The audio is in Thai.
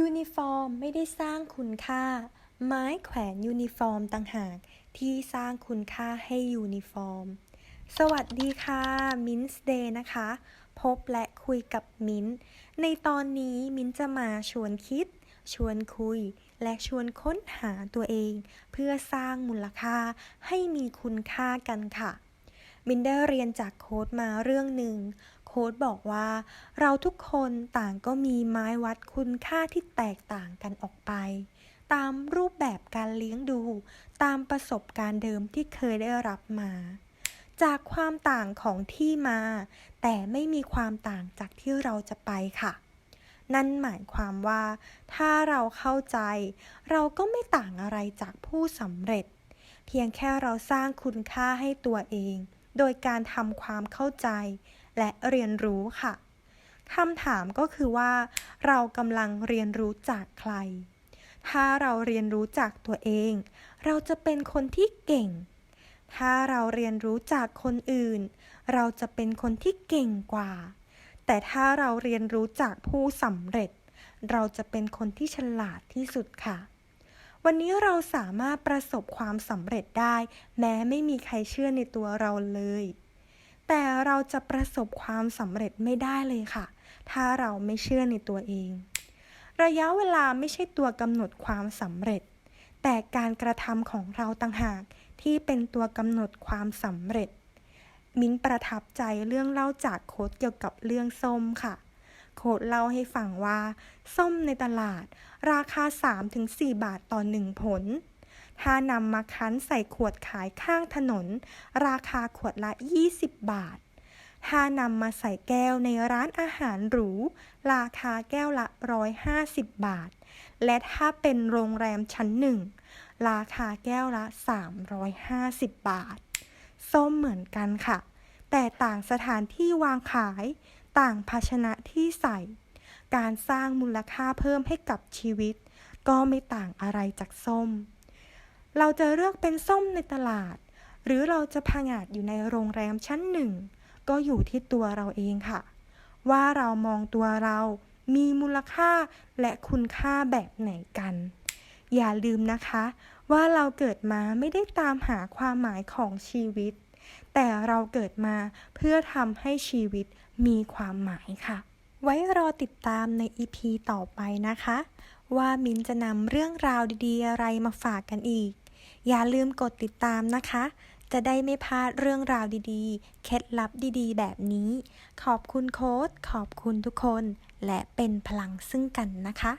ยูนิฟอร์มไม่ได้สร้างคุณค่า ไม้แขวนยูนิฟอร์มต่างหาก ที่สร้างคุณค่าให้ยูนิฟอร์ม สวัสดีค่ะมินส์เดย์นะคะ พบและคุยกับมิ้นท์ในตอนนี้มิ้นท์จะมาชวนคิด ชวนคุย และชวนค้นหาตัวเอง เพื่อสร้างมูลค่าให้มีคุณค่ากันค่ะมินได้เรียนจากโค้ดมาเรื่องหนึ่ง ค้ดบอกว่า เราทุกคนต่างก็มีไม้วัดคุณค่าที่แตกต่างกันออกไป ตามรูปแบบการเลี้ยงดู ตามประสบการณ์เดิมที่เคยได้รับมา จากความต่างของที่มา แต่ไม่มีความต่างจากที่เราจะไปค่ะ นั่นหมายความว่า ถ้าเราเข้าใจ เราก็ไม่ต่างอะไรจากผู้สำเร็จ เพียงแค่เราสร้างคุณค่าให้ตัวเองโดยการทำความเข้าใจ และเรียนรู้ค่ะคำถามก็คือว่า เรากำลังเรียนรู้จากใคร ถ้าเราเรียนรู้จากตัวเอง เราจะเป็นคนที่เก่ง ถ้าเราเรียนรู้จากคนอื่น เราจะเป็นคนที่เก่งกว่า แต่ถ้าเราเรียนรู้จากผู้สำเร็จ เราจะเป็นคนที่ฉลาดที่สุดค่ะ วันนี้เราสามารถประสบความสำเร็จได้ แม้ไม่มีใครเชื่อในตัวเราเลย แต่เราจะประสบความสำเร็จไม่ได้เลยค่ะ ถ้าเราไม่เชื่อในตัวเอง ระยะเวลาไม่ใช่ตัวกำหนดความสำเร็จ แต่การกระทำของเราต่างหากที่เป็นตัวกำหนดความสำเร็จ มิ้นประทับใจเรื่องเล่าจากโค้ดเกี่ยวกับเรื่องส้มค่ะ โค้ดเล่าให้ฟังว่า ส้มในตลาด ราคา 3-4 บาทต่อ 1 ผล ถ้านำมาคั้นใส่ขวดขายข้างถนน ราคาขวดละ 20 บาท ถ้านำมาใส่แก้วในร้านอาหารหรู ราคาแก้วละ 150 บาท และถ้าเป็นโรงแรมชั้นหนึ่ง ราคาแก้วละ 350 บาท ส้มเหมือนกันค่ะ แต่ต่างสถานที่วางขาย ต่างภาชนะที่ใส่ การสร้างมูลค่าเพิ่มให้กับชีวิต ก็ไม่ต่างอะไรจากส้ม เราจะเลือกเป็นส้มในตลาด หรือเราจะพงาดอยู่ในโรงแรมชั้นหนึ่ง ก็อยู่ที่ตัวเราเองค่ะ ว่าเรามองตัวเรา มีมูลค่าและคุณค่าแบบไหนกัน อย่าลืมนะคะ ว่าเราเกิดมาไม่ได้ตามหาความหมายของชีวิต แต่เราเกิดมาเพื่อทำให้ชีวิตมีความหมายค่ะ ไว้รอติดตามใน EP ต่อไปนะคะ ว่ามินจะนำเรื่องราวดีๆ อะไรมาฝากกันอีก อย่าลืมกดติดตามนะคะ จะได้ไม่พลาดเรื่องราวดีๆ เคล็ดลับดีๆ แบบนี้ ขอบคุณโค้ดขอบคุณทุกคน และเป็นพลังซึ่งกันนะคะ